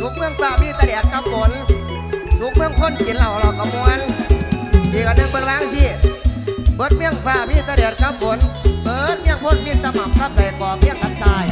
สุกเมืองฟ้ามีตะแดดกับฝนสุกเมืองคนกินเหล่าเราก็มวนอีกอันหนึ่งเปิดวางสิเบิดเมียงฟ้ามีตะแดดกับฝนเบิดเมียงคนมีตะหม่ำกับใส่กอบเมียงกับทราย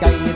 que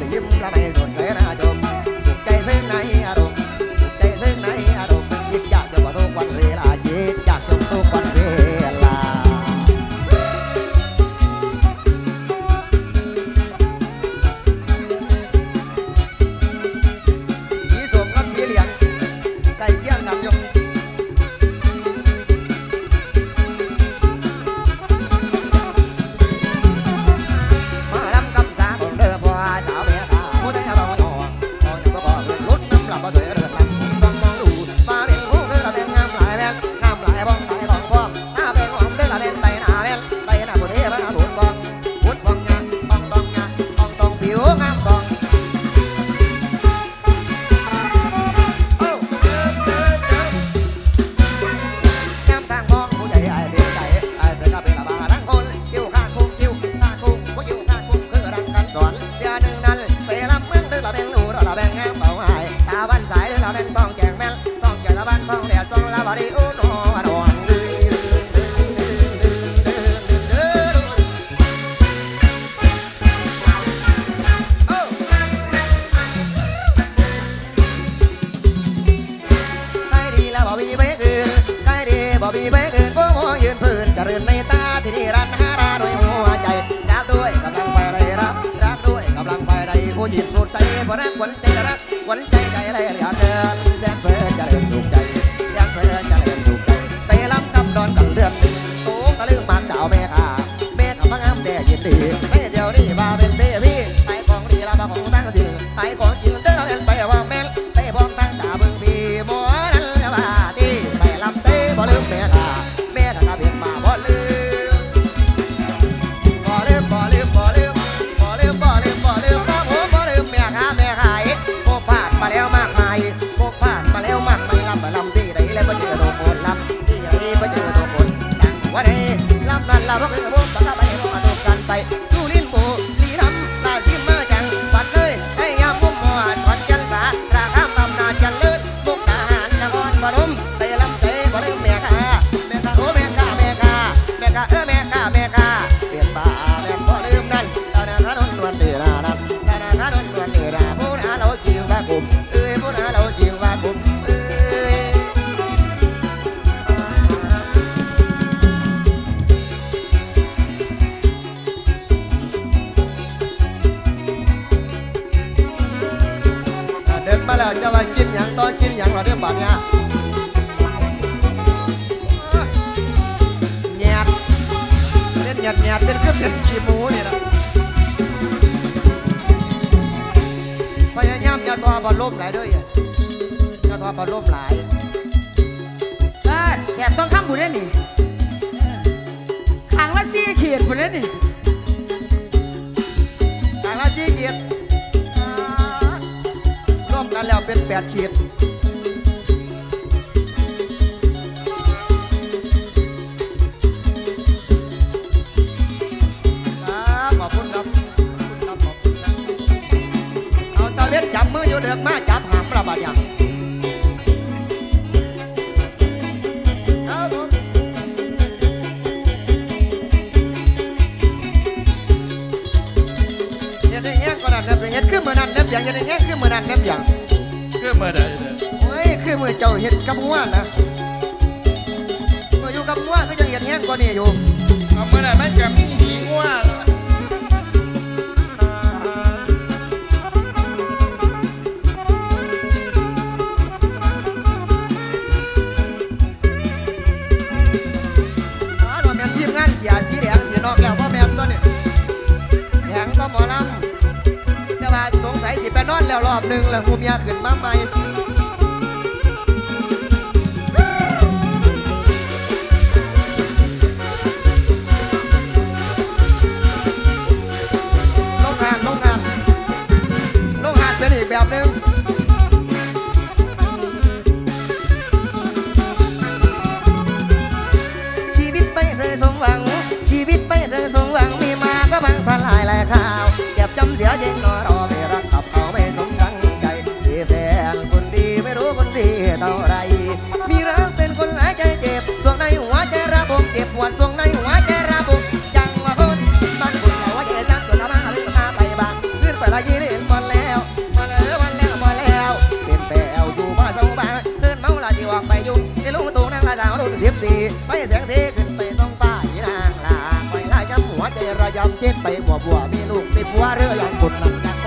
รักวันใจรักวันใจใจอะไรอะไร นียดเนียดเป็นเครื่องเล่นขี้หมูนี่นะพยายามอย่าทอบอลล่มหลายด้วยอย่าทอบอลล่มหลายบ้านแขบต้องข้ามบุญได้หนิขังละซี่เขียดบุญได้หนิขังละซี่เขียดร่วมกันแล้วเป็นแปดเขียด สียงจะได้แห้งขึ้นเมื่อนั้นนะเบียงคือเมื่อใดเด้โอ้ยคือเมื่อเจ้าเห็ดกับหัวนะเมื่อยู่กับหัวก็ยังเห็ดแหงกว่านี้อยู่เอาเมื่อใดมันจะมีหีงัวแล้ว อบหนึ่งแล้วหูเมียขึ้นมาใหม่ ไปเสียงเสขึ้นไปส่องฟ้าอีนางลาคอยลายย้ำหัวใจระยำเจ็ดไปบัวบัวมีลูกมีผัวเรื่อยลังบุญลังกัน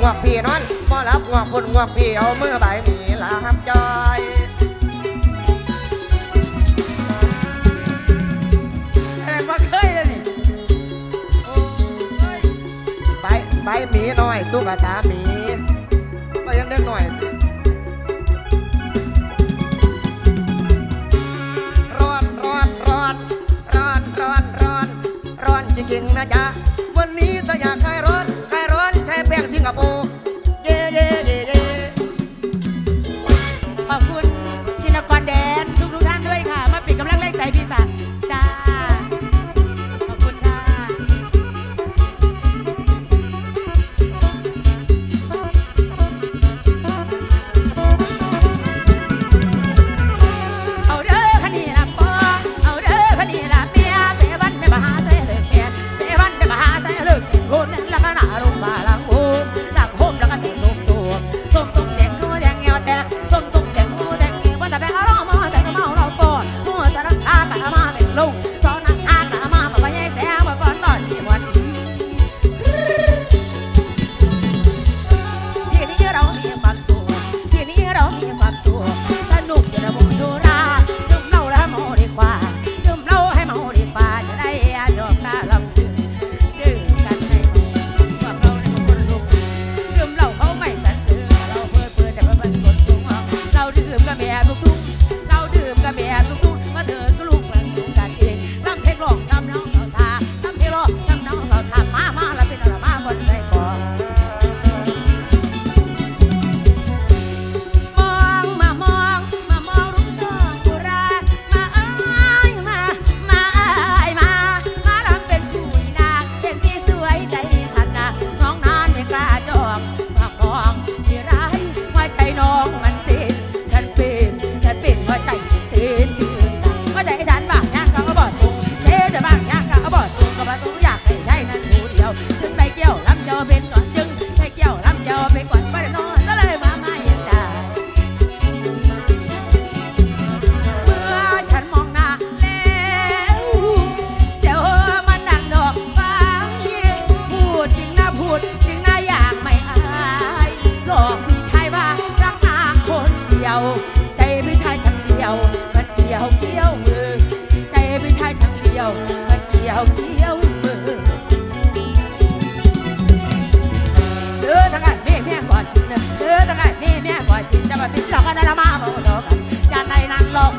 งวกพี่นอนบ่รับงวกคนงวกพี่เอามือใบมีลาบจอยเอบมาเคยเลยนี่โอ้ยใบใบหมีน่อยตุ๊กตามีมายังเด็กหน่อยร้อนร้อนร้อนร้อนร้อนร้อนร้อนจริงๆนะจ๊ะ ยว ใจพี่ชายช่างเดียว มันเกี่ยวเกี่ยวมือ ใจพี่ชายช่างเดียว มันเกี่ยวเกี่ยวมือเออทางไหนแม่แม่ก่อนเออทางไหนแม่แม่ก่อนจะมาพิจารณาละมาบอกกันจะนในนางลอง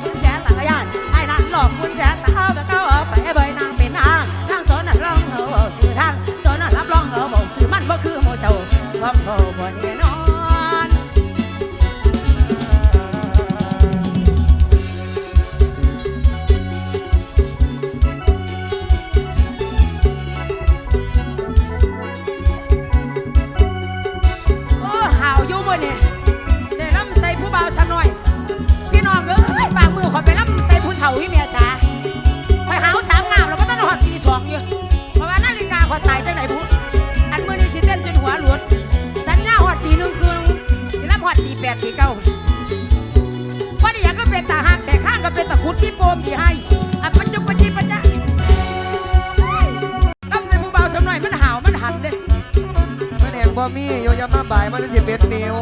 บ่มีโยยามาบายมันสิเป็นนิ้ว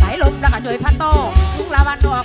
สายลมแล้วก็ช่วยพัดโตลุงลาวันดวง